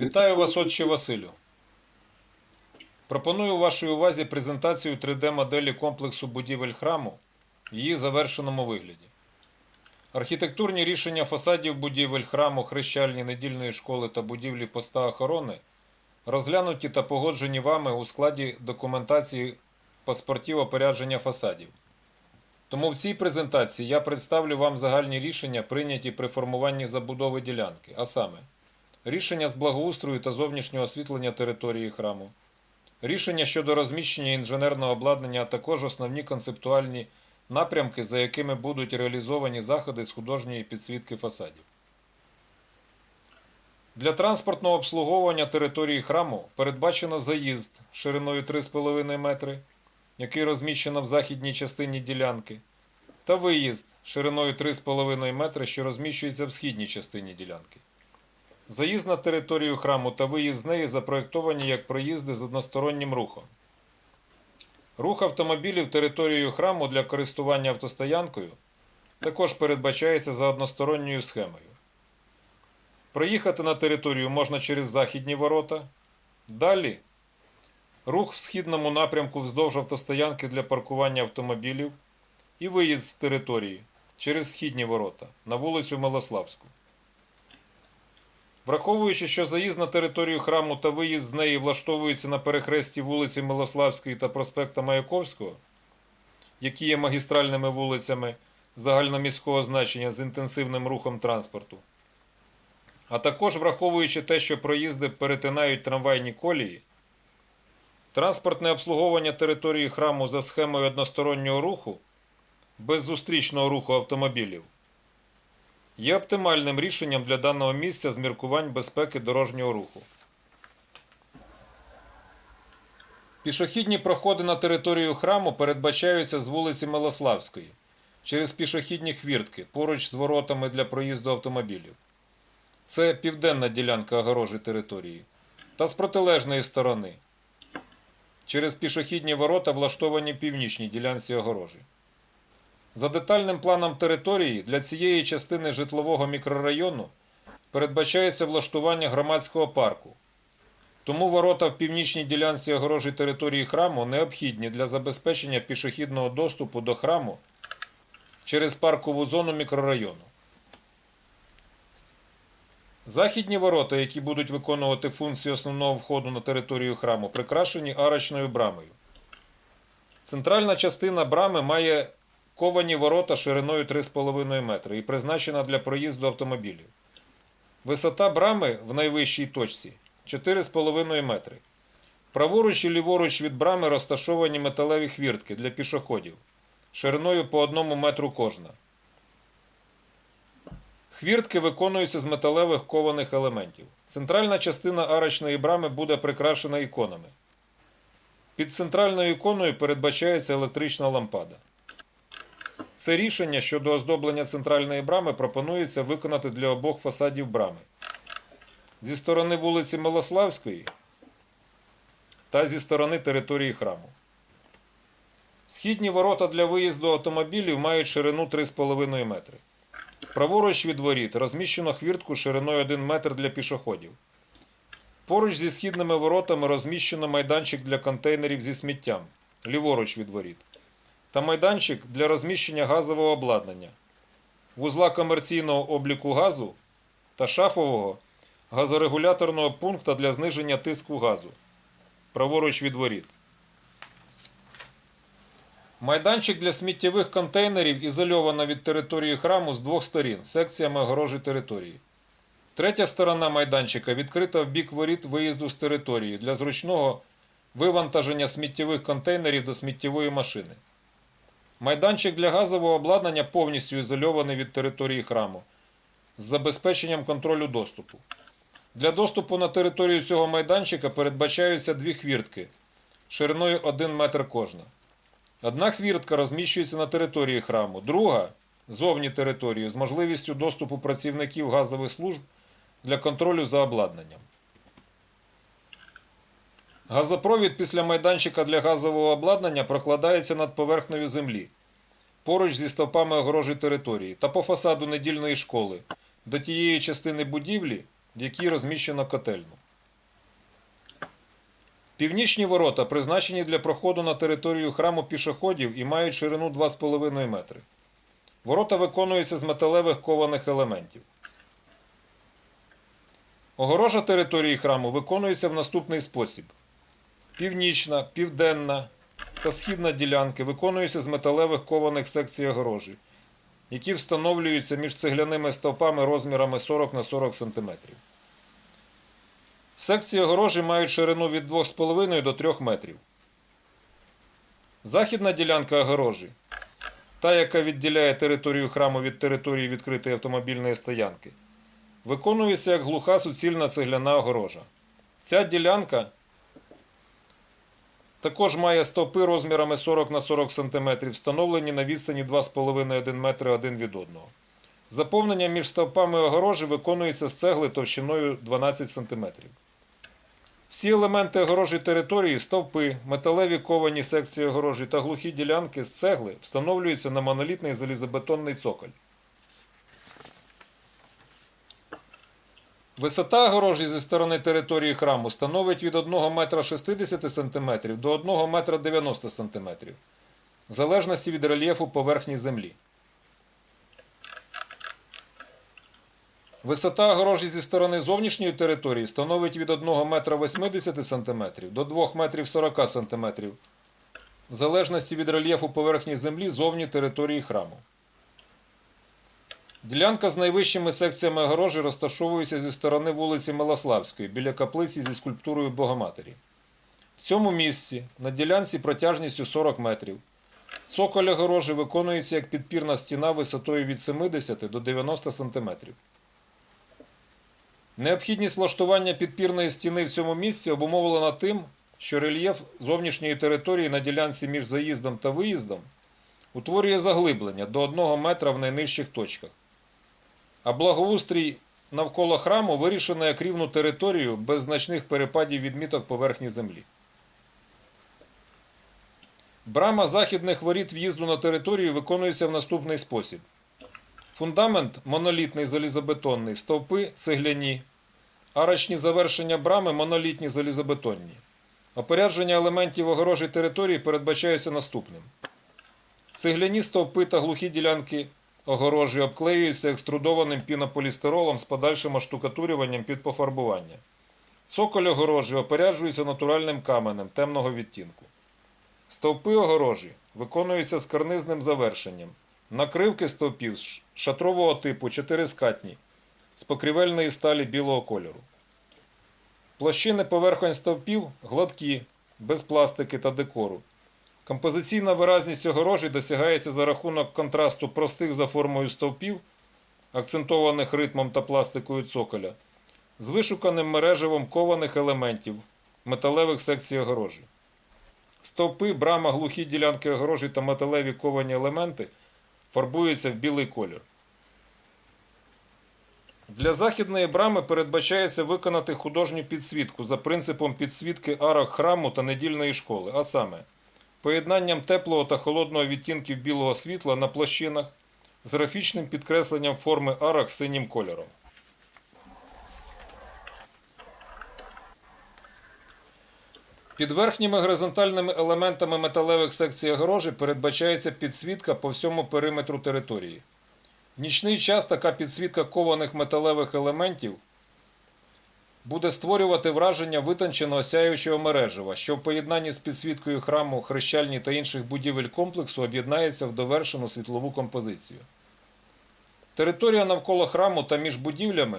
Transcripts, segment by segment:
Вітаю вас, отче Василю. Пропоную вашій увазі презентацію 3D-моделі комплексу будівель храму в її завершеному вигляді. Архітектурні рішення фасадів будівель храму, хрещальні недільної школи та будівлі поста охорони розглянуті та погоджені вами у складі документації паспортів опорядження фасадів. Тому в цій презентації я представлю вам загальні рішення, прийняті при формуванні забудови ділянки, а саме рішення з благоустрою та зовнішнього освітлення території храму, рішення щодо розміщення інженерного обладнання, а також основні концептуальні напрямки, за якими будуть реалізовані заходи з художньої підсвітки фасадів. Для транспортного обслуговування території храму передбачено заїзд шириною 3,5 метри, який розміщено в західній частині ділянки, та виїзд шириною 3,5 метри, що розміщується в східній частині ділянки. Заїзд на територію храму та виїзд з неї запроєктовані як проїзди з одностороннім рухом. Рух автомобілів територією храму для користування автостоянкою також передбачається за односторонньою схемою. Проїхати на територію можна через західні ворота. Далі рух в східному напрямку вздовж автостоянки для паркування автомобілів і виїзд з території через східні ворота на вулицю Милославську. Враховуючи, що заїзд на територію храму та виїзд з неї влаштовується на перехресті вулиці Милославської та проспекта Маяковського, які є магістральними вулицями загальноміського значення з інтенсивним рухом транспорту, а також враховуючи те, що проїзди перетинають трамвайні колії, транспортне обслуговування території храму за схемою одностороннього руху без зустрічного руху автомобілів є оптимальним рішенням для даного місця з міркувань безпеки дорожнього руху. Пішохідні проходи на територію храму передбачаються з вулиці Милославської через пішохідні хвіртки поруч з воротами для проїзду автомобілів. Це південна ділянка огорожі території. Та з протилежної сторони через пішохідні ворота влаштовані північній ділянці огорожі. За детальним планом території для цієї частини житлового мікрорайону передбачається влаштування громадського парку. Тому ворота в північній ділянці огорожі території храму необхідні для забезпечення пішохідного доступу до храму через паркову зону мікрорайону. Західні ворота, які будуть виконувати функцію основного входу на територію храму, прикрашені арочною брамою. Центральна частина брами має ковані ворота шириною 3,5 метри і призначена для проїзду автомобілів. Висота брами в найвищій точці 4,5 метри. Праворуч і ліворуч від брами розташовані металеві хвіртки для пішоходів шириною по 1 метру кожна. Хвіртки виконуються з металевих кованих елементів. Центральна частина арочної брами буде прикрашена іконами. Під центральною іконою передбачається електрична лампада. Це рішення щодо оздоблення центральної брами пропонується виконати для обох фасадів брами зі сторони вулиці Милославської та зі сторони території храму. Східні ворота для виїзду автомобілів мають ширину 3,5 метри. Праворуч від воріт розміщено хвіртку шириною 1 метр для пішоходів. Поруч зі східними воротами розміщено майданчик для контейнерів зі сміттям ліворуч від воріт та майданчик для розміщення газового обладнання, вузла комерційного обліку газу та шафового газорегуляторного пункту для зниження тиску газу праворуч від воріт. Майданчик для сміттєвих контейнерів ізольовано від території храму з двох сторін секціями огорожі території. Третя сторона майданчика відкрита в бік воріт виїзду з території для зручного вивантаження сміттєвих контейнерів до сміттєвої машини. Майданчик для газового обладнання повністю ізольований від території храму з забезпеченням контролю доступу. Для доступу на територію цього майданчика передбачаються дві хвіртки шириною 1 метр кожна. Одна хвіртка розміщується на території храму, друга зовні території з можливістю доступу працівників газових служб для контролю за обладнанням. Газопровід після майданчика для газового обладнання прокладається над поверхнею землі поруч зі стовпами огорожі території та по фасаду недільної школи до тієї частини будівлі, в якій розміщено котельну. Північні ворота призначені для проходу на територію храму пішоходів і мають ширину 2,5 метри. Ворота виконуються з металевих кованих елементів. Огорожа території храму виконується в наступний спосіб: північна, південна та східна ділянки виконуються з металевих кованих секцій огорожі, які встановлюються між цегляними стовпами розмірами 40 на 40 см. Секції огорожі мають ширину від 2,5 до 3 метрів. Західна ділянка огорожі, та, яка відділяє територію храму від території відкритої автомобільної стоянки, виконується як глуха суцільна цегляна огорожа. Ця ділянка також має стовпи розмірами 40 на 40 см, встановлені на відстані 2,5-1 метри один від одного. Заповнення між стовпами огорожі виконується з цегли товщиною 12 см. Всі елементи огорожі території, стовпи, металеві ковані секції огорожі та глухі ділянки з цегли встановлюються на монолітний залізобетонний цоколь. Висота огорожі зі сторони території храму становить від 1 метра 60 см до 1 метра 90 см, в залежності від рельєфу поверхні землі. Висота огорожі зі сторони зовнішньої території становить від 1 метра 80 см до 2 метрів 40 см, в залежності від рельєфу поверхні землі зовні території храму. Ділянка з найвищими секціями огорожі розташовується зі сторони вулиці Милославської біля каплиці зі скульптурою Богоматері. В цьому місці на ділянці протяжністю 40 метрів. Цоколь огорожі виконується як підпірна стіна висотою від 70 до 90 см. Необхідність влаштування підпірної стіни в цьому місці обумовлена тим, що рельєф зовнішньої території на ділянці між заїздом та виїздом утворює заглиблення до 1 метра в найнижчих точках. А благоустрій навколо храму вирішено як рівну територію без значних перепадів відміток поверхні землі. Брама західних воріт в'їзду на територію виконується в наступний спосіб. Фундамент монолітний залізобетонний, стовпи цегляні, арочні завершення брами монолітні залізобетонні. Опорядження елементів огорожі території передбачається наступним. Цегляні стовпи та глухі ділянки огорожі обклеюються екструдованим пінополістиролом з подальшим оштукатурюванням під пофарбування. Цоколь огорожі опоряджується натуральним каменем темного відтінку. Стовпи огорожі виконуються з карнизним завершенням. Накривки стовпів шатрового типу чотирискатні з покрівельної сталі білого кольору. Площини поверхонь стовпів гладкі, без пластики та декору. Композиційна виразність огорожі досягається за рахунок контрасту простих за формою стовпів, акцентованих ритмом та пластикою цоколя, з вишуканим мережевом кованих елементів, металевих секцій огорожі. Стовпи, брама, глухі ділянки огорожі та металеві ковані елементи фарбуються в білий колір. Для західної брами передбачається виконати художню підсвітку за принципом підсвітки арок храму та недільної школи, а саме поєднанням теплого та холодного відтінків білого світла на площинах з графічним підкресленням форми арок синім кольором. Під верхніми горизонтальними елементами металевих секцій огорожі передбачається підсвітка по всьому периметру території. В нічний час така підсвітка кованих металевих елементів буде створювати враження витонченого сяючого мережева, що в поєднанні з підсвіткою храму, хрещальні та інших будівель комплексу об'єднається в довершену світлову композицію. Територія навколо храму та між будівлями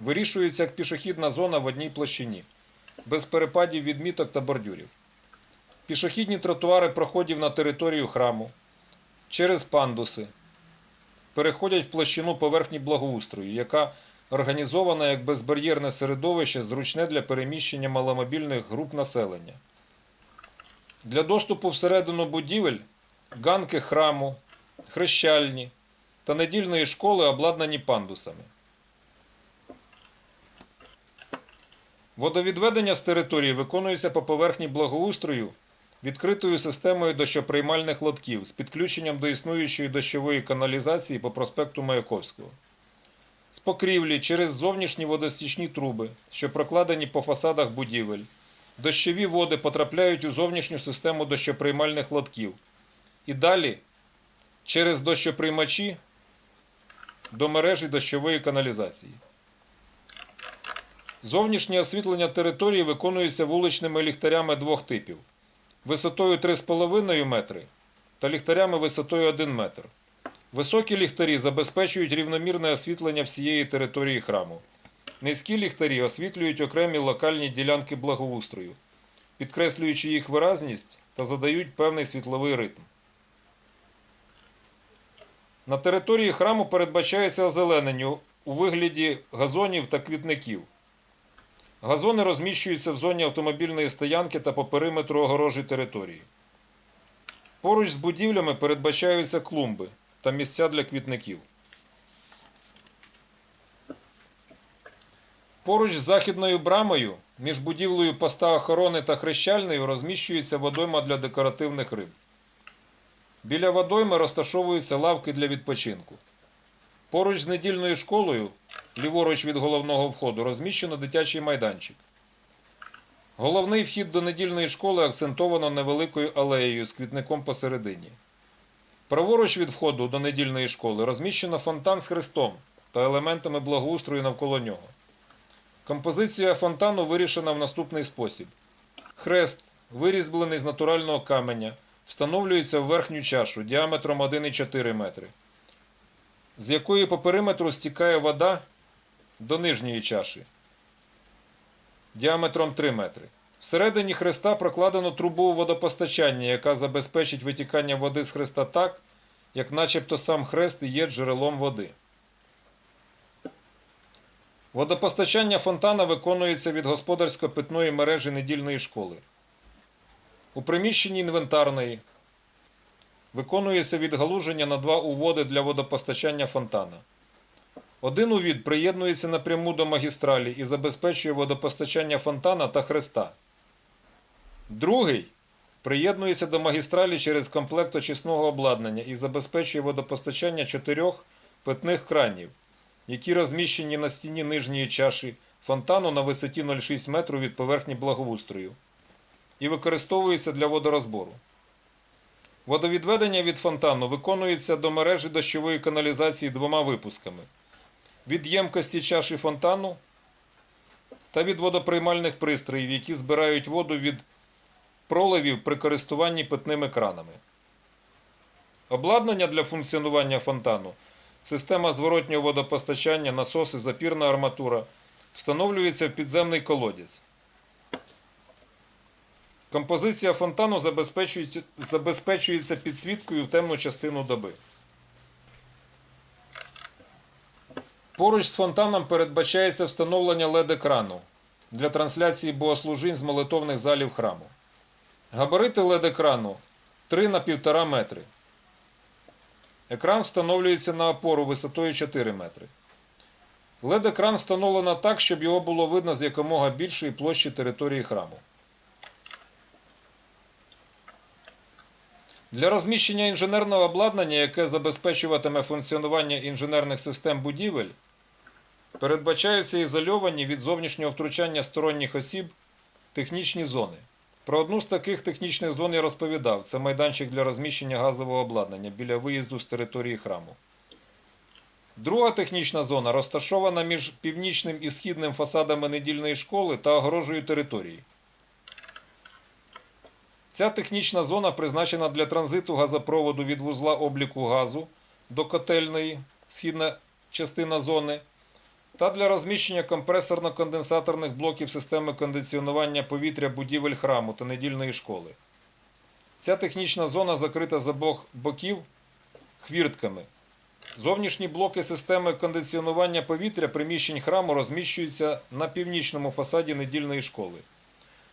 вирішується як пішохідна зона в одній площині, без перепадів відміток та бордюрів. Пішохідні тротуари проходів на територію храму через пандуси переходять в площину поверхні благоустрою, яка організована як безбар'єрне середовище, зручне для переміщення маломобільних груп населення. Для доступу всередину будівель ганки храму, хрещальні та недільної школи обладнані пандусами. Водовідведення з території виконується по поверхні благоустрою відкритою системою дощоприймальних лотків з підключенням до існуючої дощової каналізації по проспекту Маяковського. З покрівлі через зовнішні водостічні труби, що прокладені по фасадах будівель, Дощові води потрапляють у зовнішню систему дощоприймальних лотків. І далі через дощоприймачі до мережі дощової каналізації. Зовнішнє освітлення території виконується вуличними ліхтарями двох типів висотою 3,5 метри та ліхтарями висотою 1 метр. Високі ліхтарі забезпечують рівномірне освітлення всієї території храму. Низькі ліхтарі освітлюють окремі локальні ділянки благоустрою, підкреслюючи їх виразність та задають певний світловий ритм. На території храму передбачається озеленення у вигляді газонів та квітників. Газони розміщуються в зоні автомобільної стоянки та по периметру огорожі території. Поруч з будівлями передбачаються клумби та місця для квітників. Поруч з західною брамою між будівлею поста охорони та хрещальною розміщується водойма для декоративних риб. Біля водойми розташовуються лавки для відпочинку. Поруч з недільною школою, ліворуч від головного входу, розміщено дитячий майданчик. Головний вхід до недільної школи акцентовано невеликою алеєю з квітником посередині. Праворуч від входу до недільної школи розміщено фонтан з хрестом та елементами благоустрою навколо нього. Композиція фонтану вирішена в наступний спосіб: хрест, вирізблений з натурального каменя, встановлюється в верхню чашу діаметром 1,4 метри, з якої по периметру стікає вода до нижньої чаші діаметром 3 метри. Всередині хреста прокладено трубу водопостачання, яка забезпечить витікання води з хреста так, як начебто сам хрест і є джерелом води. Водопостачання фонтана виконується від господарсько-питної мережі недільної школи. У приміщенні інвентарної виконується відгалуження на два уводи для водопостачання фонтана. Один увід приєднується напряму до магістралі і забезпечує водопостачання фонтана та хреста. Другий приєднується до магістралі через комплект очисного обладнання і забезпечує водопостачання чотирьох питних кранів, які розміщені на стіні нижньої чаші фонтану на висоті 0,6 метру від поверхні благоустрою і використовується для водорозбору. Водовідведення від фонтану виконується до мережі дощової каналізації двома випусками від ємкості чаші фонтану та від водоприймальних пристроїв, які збирають воду від проливів при користуванні питними кранами. Обладнання для функціонування фонтану, система зворотнього водопостачання, насоси, запірна арматура встановлюється в підземний колодязь. Композиція фонтану забезпечується, підсвіткою в темну частину доби. Поруч з фонтаном передбачається встановлення LED-екрану для трансляції богослужінь з молитовних залів храму. Габарити LED-екрану 3 на 1,5 метри. Екран встановлюється на опору висотою 4 метри. LED-екран встановлено так, щоб його було видно з якомога більшої площі території храму. Для розміщення інженерного обладнання, яке забезпечуватиме функціонування інженерних систем будівель, передбачаються ізольовані від зовнішнього втручання сторонніх осіб технічні зони. Про одну з таких технічних зон я розповідав: це майданчик для розміщення газового обладнання біля виїзду з території храму. Друга технічна зона розташована між північним і східним фасадами недільної школи та огорожею території. Ця технічна зона призначена для транзиту газопроводу від вузла обліку газу до котельної, східна частина зони, та для розміщення компресорно-конденсаторних блоків системи кондиціонування повітря будівель храму та недільної школи. Ця технічна зона закрита з обох боків хвіртками. Зовнішні блоки системи кондиціонування повітря приміщень храму розміщуються на північному фасаді недільної школи.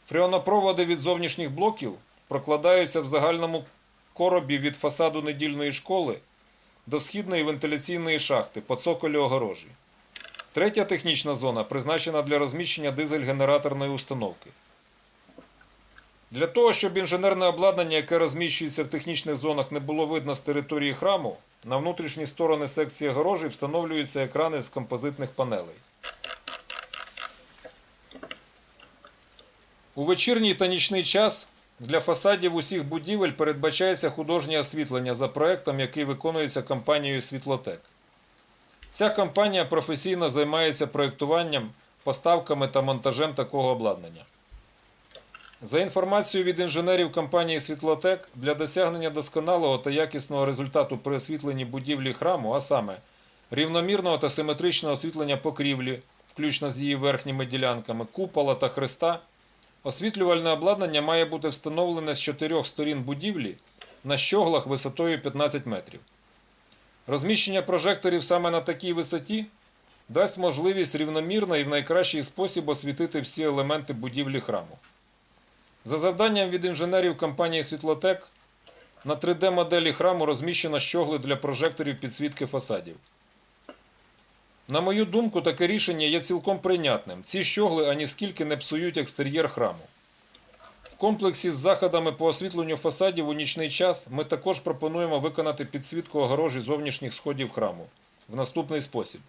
Фреонопроводи від зовнішніх блоків прокладаються в загальному коробі від фасаду недільної школи до східної вентиляційної шахти по цоколі огорожі. Третя технічна зона призначена для розміщення дизель-генераторної установки. Для того, щоб інженерне обладнання, яке розміщується в технічних зонах, не було видно з території храму, на внутрішні сторони секції огорожі встановлюються екрани з композитних панелей. У вечірній та нічний час для фасадів усіх будівель передбачається художнє освітлення за проектом, який виконується компанією Світлотек. Ця компанія професійно займається проєктуванням, поставками та монтажем такого обладнання. За інформацією від інженерів компанії Світлотек, для досягнення досконалого та якісного результату при освітленні будівлі храму, а саме рівномірного та симетричного освітлення покрівлі, включно з її верхніми ділянками, купола та хреста, освітлювальне обладнання має бути встановлене з чотирьох сторін будівлі на щоглах висотою 15 метрів. Розміщення прожекторів саме на такій висоті дасть можливість рівномірно і в найкращий спосіб освітити всі елементи будівлі храму. За завданням від інженерів компанії Світлотек на 3D-моделі храму розміщено щогли для прожекторів підсвітки фасадів. На мою думку, таке рішення є цілком прийнятним. Ці щогли аніскільки не псують екстер'єр храму. Комплексі з заходами по освітленню фасадів у нічний час ми також пропонуємо виконати підсвітку огорожі зовнішніх сходів храму в наступний спосіб.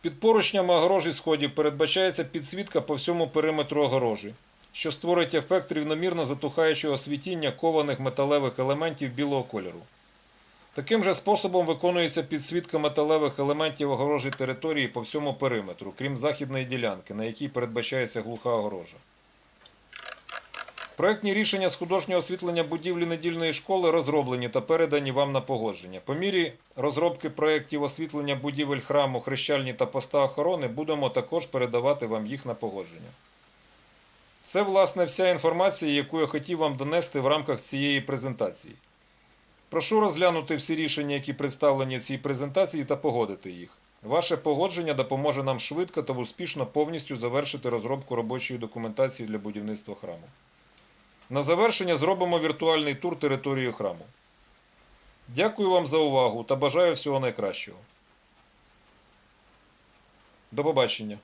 Під поручнями огорожі сходів передбачається підсвітка по всьому периметру огорожі, що створить ефект рівномірно затухаючого світіння кованих металевих елементів білого кольору. Таким же способом виконується підсвітка металевих елементів огорожі території по всьому периметру, крім західної ділянки, на якій передбачається глуха огорожа. Проектні рішення з художнього освітлення будівлі недільної школи розроблені та передані вам на погодження. По мірі розробки проєктів освітлення будівель храму, хрещальні та поста охорони будемо також передавати вам їх на погодження. Це, власне, вся інформація, яку я хотів вам донести в рамках цієї презентації. Прошу розглянути всі рішення, які представлені в цій презентації, та погодити їх. Ваше погодження допоможе нам швидко та успішно повністю завершити розробку робочої документації для будівництва храму. На завершення зробимо віртуальний тур території храму. Дякую вам за увагу та бажаю всього найкращого. До побачення.